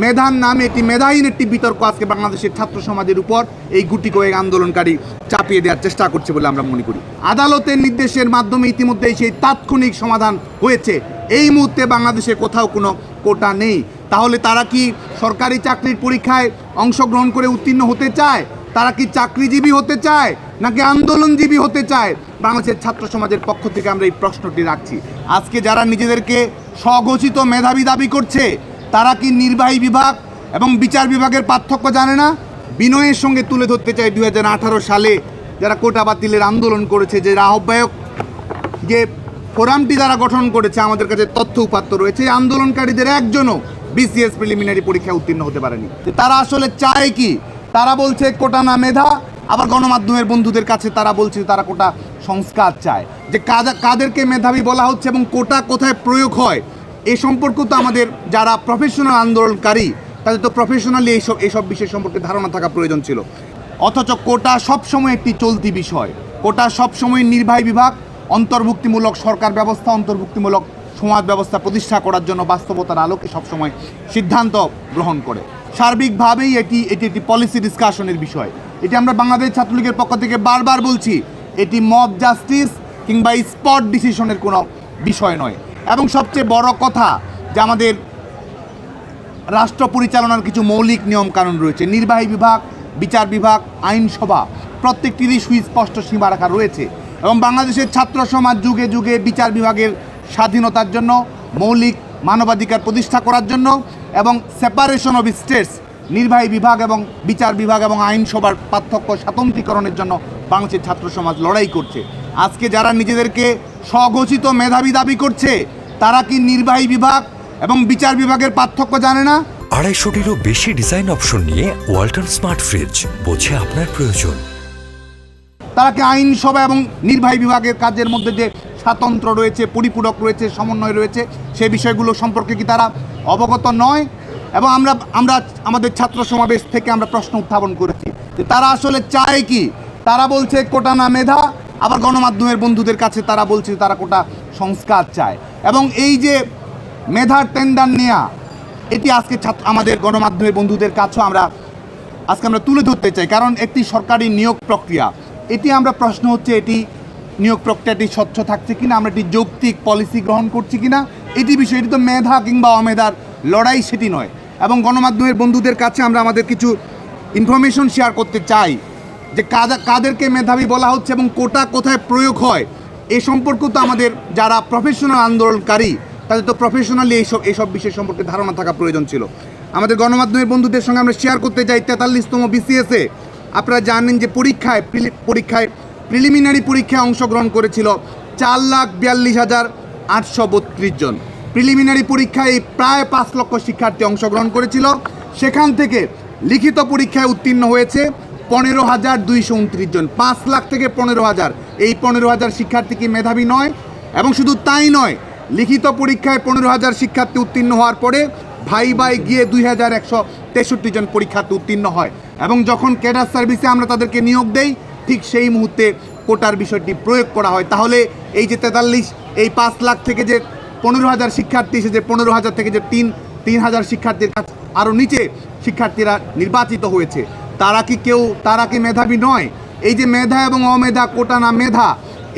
মেধার নামে একটি মেধাহীন একটি বিতর্ক আজকে বাংলাদেশের ছাত্র সমাজের উপর এই গুটি কয়েক আন্দোলনকারী চাপিয়ে দেওয়ার চেষ্টা করছে বলে আমরা মনে করি। আদালতের নির্দেশের মাধ্যমে ইতিমধ্যেই সেই তাৎক্ষণিক সমাধান হয়েছে। এই মুহূর্তে বাংলাদেশে কোথাও কোনো কোটা নেই। তাহলে তারা কি সরকারি চাকরির পরীক্ষায় অংশগ্রহণ করে উত্তীর্ণ হতে চায়? তারা কি চাকরিজীবী হতে চায়? নাকি আন্দোলনজীবী হতে চায়? বাংলাদেশের ছাত্র সমাজের পক্ষ থেকে আমরা এই প্রশ্নটি রাখছি। আজকে যারা নিজেদেরকে স্বঘোষিত মেধাবী দাবি করছে তারা কি নির্বাহী বিভাগ এবং বিচার বিভাগের পার্থক্য জানে না? বিনয়ের সঙ্গে তুলে ধরতে চাই দুই হাজার আঠারো সালে যারা কোটা বাতিলের আন্দোলন করেছে, যে আহ্বায়ক, যে ফোরামটি যারা গঠন করেছে, আমাদের কাছে তথ্য উপাত্ত রয়েছে। আন্দোলনকারীদের একজনও বিসিএস প্রিলিমিনারি পরীক্ষায় উত্তীর্ণ হতে পারেনি। তারা আসলে চায় কি? তারা বলছে কোটা না মেধা, আবার গণমাধ্যমের বন্ধুদের কাছে তারা বলছে তারা কোটা সংস্কার চায়। যে কাদা- কাদেরকে মেধাবী বলা হচ্ছে এবং কোটা কোথায় প্রয়োগ হয় এ সম্পর্ক তো আমাদের যারা প্রফেশনাল আন্দোলনকারী, তাদের তো প্রফেশনালি এইসব এইসব বিষয় সম্পর্কে ধারণা থাকা প্রয়োজন ছিল। অথচ কোটা সবসময় একটি চলতি বিষয়। কোটা সবসময় নির্বাহী বিভাগ, অন্তর্ভুক্তিমূলক সরকার ব্যবস্থা, অন্তর্ভুক্তিমূলক সমাজ ব্যবস্থা প্রতিষ্ঠা করার জন্য বাস্তবতার আলোকে সবসময় সিদ্ধান্ত গ্রহণ করে। সার্বিকভাবেই এটি এটি একটি পলিসি ডিসকাশনের বিষয়। এটি আমরা বাংলাদেশ ছাত্রলীগের পক্ষ থেকে বারবার বলছি, এটি মব জাস্টিস কিংবা স্পট ডিসিশনের কোনো বিষয় নয়। এবং সবচেয়ে বড় কথা যে আমাদের রাষ্ট্র পরিচালনার কিছু মৌলিক নিয়ম কানুন রয়েছে। নির্বাহী বিভাগ, বিচার বিভাগ, আইনসভা, প্রত্যেকটিরই সুস্পষ্ট সীমারেখা রয়েছে এবং বাংলাদেশের ছাত্র সমাজ যুগে যুগে বিচার বিভাগের স্বাধীনতার জন্য, মৌলিক মানবাধিকার প্রতিষ্ঠা করার জন্য এবং সেপারেশন অফ স্টেটস নির্বাহী বিভাগ এবং বিচার বিভাগ এবং আইনসভার পার্থক্য স্বাতন্ত্রীকরণের জন্য বাংলাদেশের ছাত্র সমাজ লড়াই করছে। আজকে যারা নিজেদেরকে স্বঘোষিত মেধাবী দাবি করছে। তারা কি নির্বাহী বিভাগ এবং বিচার বিভাগের পার্থক্য জানে না? আড়াইশোটিরও বেশি ডিজাইন অপশন নিয়ে ওয়াল্টন স্মার্ট ফ্রিজ বোঝে আপনার প্রয়োজন। তারা কি আইনসভা এবং নির্বাহী বিভাগের কাজের মধ্যে যে স্বাতন্ত্র রয়েছে পরিপূরক রয়েছে সমন্বয় রয়েছে সেই বিষয়গুলো সম্পর্কে কি তারা অবগত নয়? এবং আমরা আমরা আমাদের ছাত্র সমাবেশ থেকে আমরা প্রশ্ন উত্থাপন করেছি যে তারা আসলে চায় কি? তারা বলছে কোটা না মেধা আবার গণমাধ্যমের বন্ধুদের কাছে তারা বলছে তারা কোটা সংস্কার চায়। এবং এই যে মেধার টেন্ডার নেয়া, এটি আজকে ছাত্র আমাদের গণমাধ্যমের বন্ধুদের কাছেও আমরা আজকে আমরা তুলে ধরতে চাই। কারণ একটি সরকারি নিয়োগ প্রক্রিয়া, এটি আমরা প্রশ্ন হচ্ছে এটি নিয়োগ প্রক্রিয়াটি স্বচ্ছ থাকছে কিনা, আমরা একটি যৌক্তিক পলিসি গ্রহণ করছি কিনা, এটি বিষয়, এটি তো মেধা কিংবা অমেধার লড়াই সেটি নয়। এবং গণমাধ্যমের বন্ধুদের কাছে আমরা আমাদের কিছু ইনফরমেশন শেয়ার করতে চাই। যে কাদা, কাদেরকে মেধাবী বলা হচ্ছে এবং কোটা কোথায় প্রয়োগ হয়, এ সম্পর্ক তো আমাদের যারা প্রফেশনাল আন্দোলনকারী, তাদের তো প্রফেশনালি এইসব এইসব বিষয় সম্পর্কে ধারণা থাকা প্রয়োজন ছিল। আমাদের গণমাধ্যমের বন্ধুদের সঙ্গে আমরা শেয়ার করতে চাই, তেতাল্লিশতম বিসিএসে আপনারা জানেন যে পরীক্ষায় পরীক্ষায় প্রিলিমিনারি পরীক্ষায় অংশগ্রহণ করেছিল চার লাখ বিয়াল্লিশ হাজার আটশো বত্রিশ জন। প্রিলিমিনারি পরীক্ষায় প্রায় পাঁচ লক্ষ শিক্ষার্থী অংশগ্রহণ করেছিল। সেখান থেকে লিখিত পরীক্ষায় উত্তীর্ণ হয়েছে পনেরো হাজার দুইশো উনত্রিশ জন। পাঁচ লাখ থেকে পনেরো হাজার। এই পনেরো হাজার শিক্ষার্থী কি মেধাবী নয়? এবং শুধু তাই নয়, লিখিত পরীক্ষায় পনেরো হাজার শিক্ষার্থী উত্তীর্ণ হওয়ার পরে ভাই ভাই গিয়ে দুই হাজার একশো তেষট্টি জন পরীক্ষার্থী উত্তীর্ণ হয়। এবং যখন ক্যাডার সার্ভিসে আমরা তাদেরকে নিয়োগ দেই, ঠিক সেই মুহূর্তে কোটার বিষয়টি প্রয়োগ করা হয়। তাহলে এই যে তেতাল্লিশ, এই পাঁচ লাখ থেকে যে পনেরো হাজার শিক্ষার্থী এসে যে পনেরো হাজার থেকে যে তিন তিন হাজার শিক্ষার্থীর কাছে আরও নিচে শিক্ষার্থীরা নির্বাচিত হয়েছে। তারা কি কেউ, তারা কি মেধাবী নয়? এই যে মেধা এবং অমেধা, কোটা না মেধা,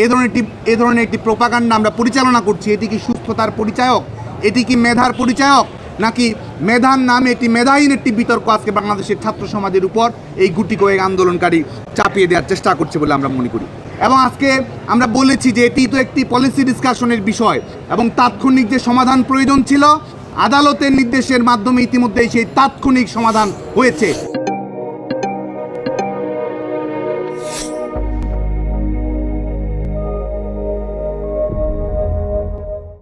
এ ধরনের একটি এ ধরনের একটি প্রোপাগান্ডা আমরা পরিচালনা করছি। এটি কি সুস্থতার পরিচায়ক? এটি কি মেধার পরিচায়ক? নাকি মেধার নামে একটি মেধাহীন একটি বিতর্ক আজকে বাংলাদেশের ছাত্র সমাজের উপর এই গুটি কয়েক আন্দোলনকারী চাপিয়ে দেওয়ার চেষ্টা করছে বলে আমরা মনে করি। এবং আজকে আমরা বলেছি যে এটি তো একটি পলিসি ডিসকাশনের বিষয় এবং তাৎক্ষণিক যে সমাধান প্রয়োজন ছিল, আদালতের নির্দেশের মাধ্যমে ইতিমধ্যেই সেই তাৎক্ষণিক সমাধান হয়েছে।